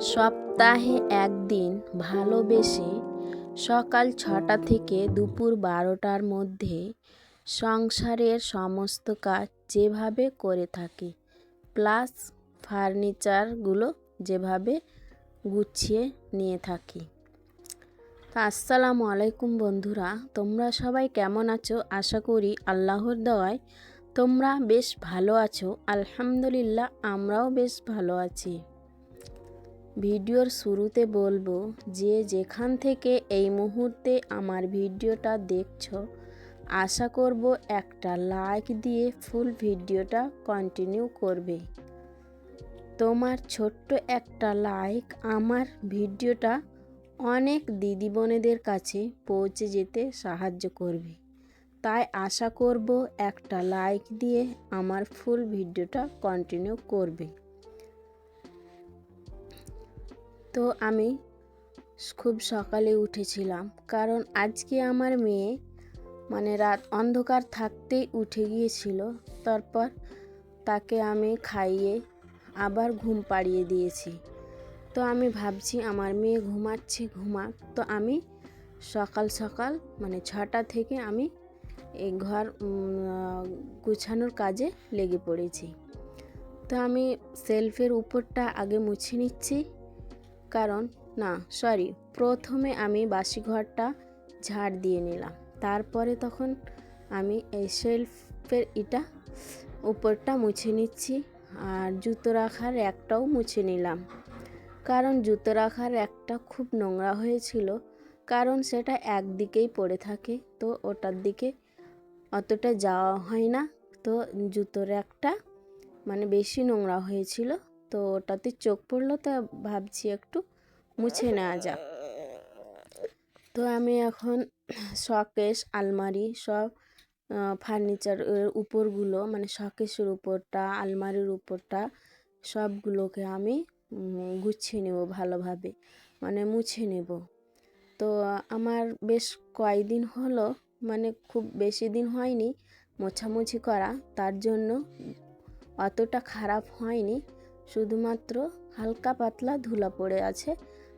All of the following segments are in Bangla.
সপ্তাহে একদিন ভালোবেসে সকাল ছটা থেকে দুপুর বারোটার মধ্যে সংসারের সমস্ত কাজ যেভাবে করে থাকি, প্লাস ফার্নিচারগুলো যেভাবে গুছিয়ে নিয়ে থাকি। আসসালামু আলাইকুম বন্ধুরা, তোমরা সবাই কেমন আছো? আশা করি আল্লাহর দেওয়ায় তোমরা বেশ ভালো আছো। আলহামদুলিল্লাহ, আমরাও বেশ ভালো আছি। ভিডিওর শুরুতে বলব যে যেখান থেকে এই মুহূর্তে আমার ভিডিওটা দেখছ, আশা করব একটা লাইক দিয়ে ফুল ভিডিওটা কন্টিনিউ করবে। তোমার ছোট্ট একটা লাইক আমার ভিডিওটা অনেক দিদি বোনেদের কাছে পৌঁছে যেতে সাহায্য করবে। তাই আশা করব একটা লাইক দিয়ে আমার ফুল ভিডিওটা কন্টিনিউ করবে। তো আমি খুব সকালে উঠেছিলাম। কারণ আজকে আমার মেয়ে মানে রাত অন্ধকার থাকতেই উঠে গিয়েছিল। তারপর তাকে আমি খাইয়ে আবার ঘুম পাড়িয়ে দিয়েছি। তো আমি ভাবছি আমার মেয়ে ঘুমাচ্ছে, ঘুমাক। তো আমি সকাল সকাল মানে ছটা থেকে আমি এই ঘর গুছানোর কাজে লেগে পড়েছি। তো আমি সেলফের উপরটা আগে মুছে নিচ্ছি। কারণ, না সরি প্রথমে আমি বাসি ঘরটা ঝাড় দিয়ে নিলাম। তারপরে তখন আমি এই শেলফের ইটা উপরটা মুছে নিচ্ছি আর জুতো রাখার একটাও মুছে নিলাম। কারণ জুতো রাখার একটা খুব নোংরা হয়েছিল, কারণ সেটা একদিকেই পড়ে থাকে, তো ওটার দিকে অতটা যাওয়া হয় না। তো জুতোর একটা মানে বেশি নোংরা হয়েছিল তো ওটাতে চোখ পড়ল তো ভাবছি একটু মুছে নেওয়া যাক। তো আমি এখন শকেশ আলমারি সব ফার্নিচারের উপরগুলো মানে শকেশের উপরটা, আলমারির উপরটা সবগুলোকে আমি গুছিয়ে নেব ভালোভাবে মানে মুছে নেব। তো আমার বেশ কয়েকদিন হলো মানে খুব বেশি দিন হয়নি মোছামুছি করা, তার জন্য অতটা খারাপ হয়নি। শুধুমাত্র হালকা পাতলা ধুলা পড়ে আছে,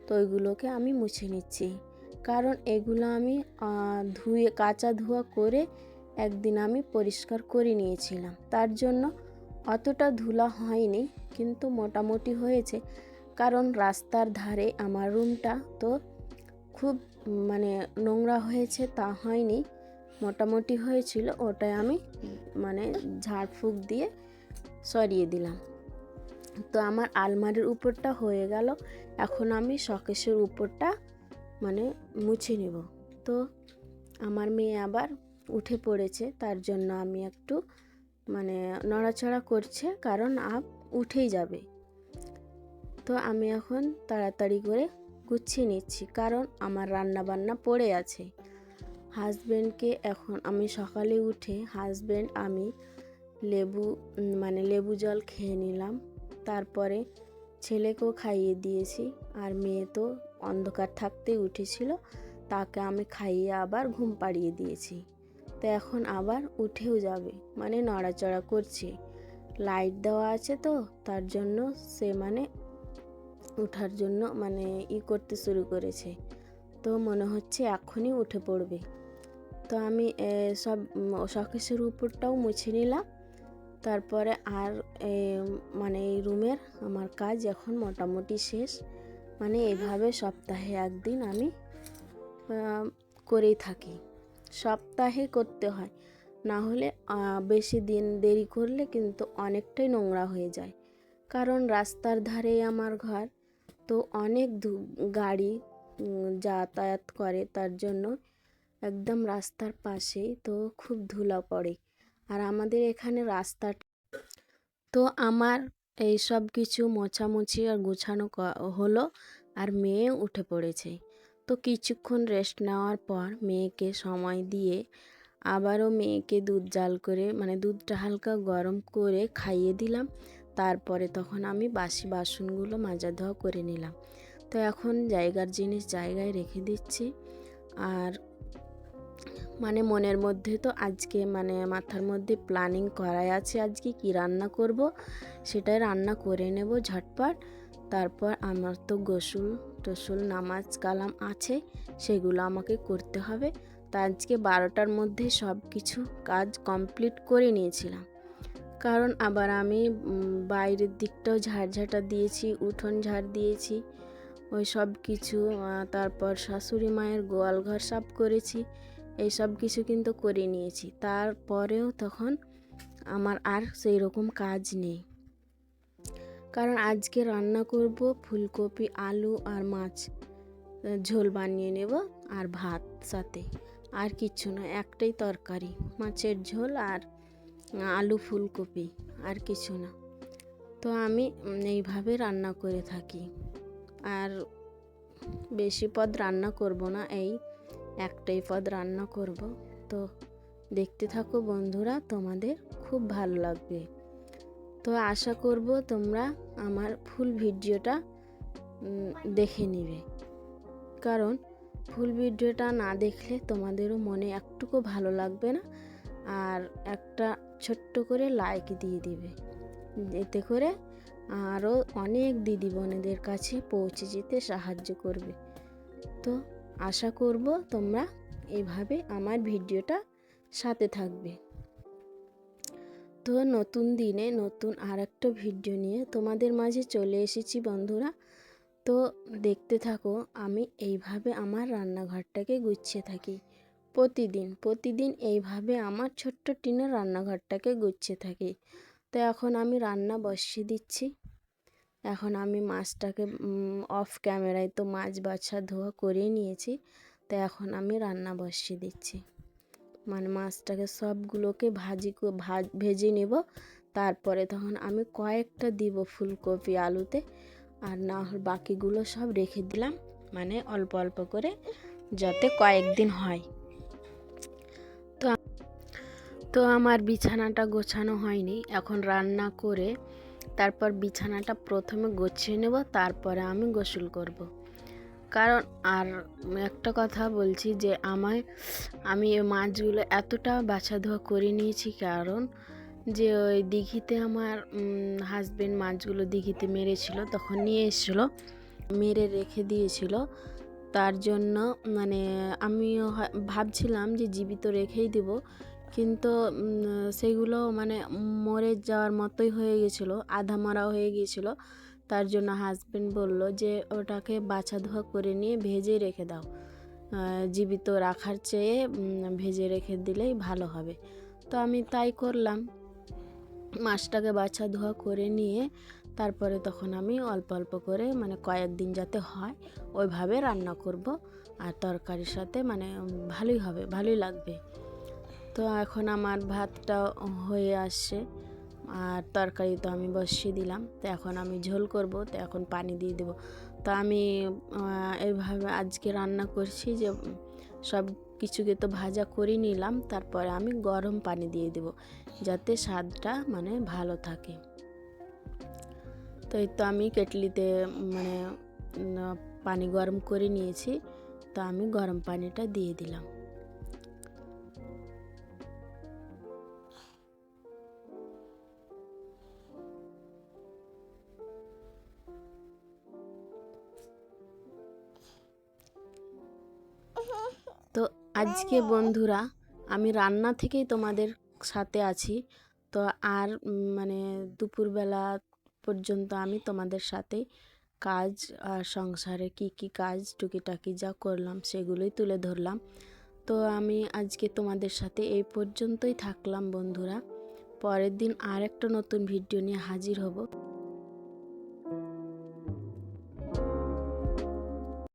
তো ওইগুলোকে আমি মুছে নিচ্ছি। কারণ এগুলো আমি ধুয়ে, কাঁচা ধোয়া করে একদিন আমি পরিষ্কার করে নিয়েছিলাম। তার জন্য অতটা ধুলা হয়নি, কিন্তু মোটামুটি হয়েছে। কারণ রাস্তার ধারে আমার রুমটা তো খুব মানে নোংরা হয়েছে, তা হয়নি। মোটামুটি হয়েছিল, ওটাই আমি মানে ঝাড়ফুঁক দিয়ে সরিয়ে দিলাম। তো আমার আলমারির উপরটা হয়ে গেল। এখন আমি শকেশের উপরটা মানে মুছে নেব। তো আমার মেয়ে আবার উঠে পড়েছে, তার জন্য আমি একটু মানে নড়াচড়া করছে, কারণ আপ উঠেই যাবে। তো আমি এখন তাড়াতাড়ি করে গুছিয়ে নিচ্ছি, কারণ আমার রান্না বান্না পড়ে আছে। হাজব্যান্ডকে এখন আমি সকালে উঠে হাজব্যান্ড আমি লেবু মানে লেবু জল খেয়ে নিলাম। তারপরে ছেলেকেও খাইয়ে দিয়েছি আর মেয়ে তো অন্ধকার থাকতেই উঠেছিল, তাকে আমি খাইয়ে আবার ঘুম পাড়িয়ে দিয়েছি। তো এখন আবার উঠেও যাবে মানে নড়াচড়া করছে। লাইট দেওয়া আছে তো, তার জন্য সে মানে ওঠার জন্য মানে ই করতে শুরু করেছে। তো মনে হচ্ছে এখনই উঠে পড়বে। তো আমি সব শখেশের উপরটাও মুছে নিলাম। তারপরে আর মানে এই রুমের আমার কাজ এখন মোটামুটি শেষ। মানে এভাবে সপ্তাহে একদিন আমি করেই থাকি। সপ্তাহে করতে হয়। না হলে বেশি দিন দেরি করলে কিন্তু অনেকটাই নোংরা হয়ে যায়। কারণ রাস্তার ধারে আমার ঘর, তো অনেক গাড়ি যাতায়াত করে তার জন্য। একদম রাস্তার পাশেই, তো খুব ধুলা পড়ে। আর আমাদের এখানে রাস্তা তো আমার এই সব কিছু মোছামুছি আর গোছানো হলো আর মেয়ে উঠে পড়েছে। তো কিছুক্ষণ রেস্ট নেওয়ার পর মেয়েকে সময় দিয়ে আবারও মেয়েকে দুধ জাল করে মানে দুধটা হালকা গরম করে খাইয়ে দিলাম। তারপরে তখন আমি বাসি বাসনগুলো মাজা ধোয়া করে নিলাম। তো এখন জায়গার জিনিস জায়গায় রেখে দিচ্ছি। আর মানে মনের মধ্যে তো আজকে মানে মাথার মধ্যে প্ল্যানিং করাই আছে আজকে কি রান্না করব, সেটাই রান্না করে নেব ঝটপট। তারপর আমার তো গোসল টোসল, নামাজ কালাম আছে, সেগুলো আমাকে করতে হবে। তা আজকে বারোটার মধ্যে সব কিছু কাজ কমপ্লিট করে নিয়েছিলাম। কারণ আবার আমি বাইরের দিকটাও ঝাড়ঝাঁটা দিয়েছি, উঠোন ঝাড় দিয়েছি, ওই সব কিছু তারপর শাশুড়ি মায়ের গোয়াল ঘর সাফ করেছি। এই সব কিছু কিন্তু করে নিয়েছি। তারপরেও তখন আমার আর সেই রকম কাজ নেই। কারণ আজকে রান্না করব ফুলকপি, আলু আর মাছ। ঝোল বানিয়ে নেব আর ভাত সাথে। আর কিচ্ছু না, একটাই তরকারি, মাছের ঝোল আর আলু ফুলকপি, আর কিছু না। তো আমি এইভাবে রান্না করে থাকি। আর বেশি পদ রান্না করব না, এই একটাই পদ রান্না করব। তো দেখতে থাকো বন্ধুরা, তোমাদের খুব ভালো লাগবে। তো আশা করব তোমরা আমার ফুল ভিডিওটা দেখে নিবে। কারণ ফুল ভিডিওটা না দেখলে তোমাদেরও মনে একটুকু ভালো লাগবে না। আর একটা ছোট্ট করে লাইক দিয়ে দিবে। এতে করে আরও অনেক দিদি বোনেদের কাছে পৌঁছে যেতে সাহায্য করবে। তো আশা করব তোমরা এইভাবে আমার ভিডিওটা সাথে থাকবে। তো নতুন দিনে নতুন আর একটা ভিডিও নিয়ে তোমাদের মাঝে চলে এসেছি বন্ধুরা। তো দেখতে থাকো, আমি এইভাবে আমার রান্নাঘরটাকে গুছিয়ে থাকি প্রতিদিন। প্রতিদিন এইভাবে আমার ছোট্ট টিনের রান্নাঘরটাকে গুছিয়ে থাকি। তো এখন আমি রান্না বসিয়ে দিচ্ছি। এখন আমি মাছটাকে অফ ক্যামেরায় তো মাছ বাছা ধোয়া করে নিয়েছি, তো এখন আমি রান্না বসিয়ে দিচ্ছি। মানে মাছটাকে সবগুলোকে ভাজি ভেজে নেব, তারপরে তখন আমি কয়েকটা দিব ফুলকপি আলুতে, আর না বাকিগুলো সব রেখে দিলাম মানে অল্প অল্প করে, যাতে কয়েকদিন হয়। তো তো আমার বিছানাটা গোছানো হয়নি, এখন রান্না করে তারপর বিছানাটা প্রথমে গুছিয়ে নেব, তারপরে আমি গোসল করব। কারণ আর একটা কথা বলছি যে আমায়, আমি মাছগুলো এতটা বাছা ধোয়া করে নিয়েছি কারণ যে ওই দিঘিতে আমার হাজবেন্ড মাছগুলো দিঘিতে মেরেছিল, তখন নিয়ে এসেছিল, মেরে রেখে দিয়েছিল তার জন্য মানে আমিও ভাবছিলাম যে জীবিত রেখেই দেব কিন্তু সেগুলো মানে মরে যাওয়ার মতোই হয়ে গেছিল, আধা মরা হয়ে গিয়েছিল। তার জন্য হাজবেন্ড বলল যে, ওটাকে বাছা ধোয়া করে নিয়ে ভেজে রেখে দাও। জীবিত রাখার চেয়ে ভেজে রেখে দিলেই ভালো হবে। তো আমি তাই করলাম। মাছটাকে বাছা ধোয়া করে নিয়ে তারপরে তখন আমি অল্প অল্প করে মানে কয়েকদিন যাতে হয়, ওইভাবে রান্না করব। আর তরকারির সাথে মানে ভালোই হবে, ভালোই লাগবে। তো এখন আমার ভাতটা হয়ে আসছে আর তরকারি তো আমি বসিয়ে দিলাম। তো এখন আমি ঝোল করব, তো এখন পানি দিয়ে দেবো। তো আমি এইভাবে আজকে রান্না করছি যে সব কিছুকে তো ভাজা করে নিলাম, তারপরে আমি গরম পানি দিয়ে দেব যাতে স্বাদটা মানে ভালো থাকে। তো এই তো আমি কেটলিতে মানে পানি গরম করে নিয়েছি। তো আমি গরম পানিটা দিয়ে দিলাম। আজকে বন্ধুরা, আমি রান্না থেকেই তোমাদের সাথে আছি। তো আর মানে দুপুরবেলা পর্যন্ত আমি তোমাদের সাথে কাজ আর সংসারে কি কি কাজ টুকিটাকি যা করলাম সেগুলোই তুলে ধরলাম। তো আমি আজকে তোমাদের সাথে এই পর্যন্তই থাকলাম বন্ধুরা। পরের দিন আর একটা নতুন ভিডিও নিয়ে হাজির হব।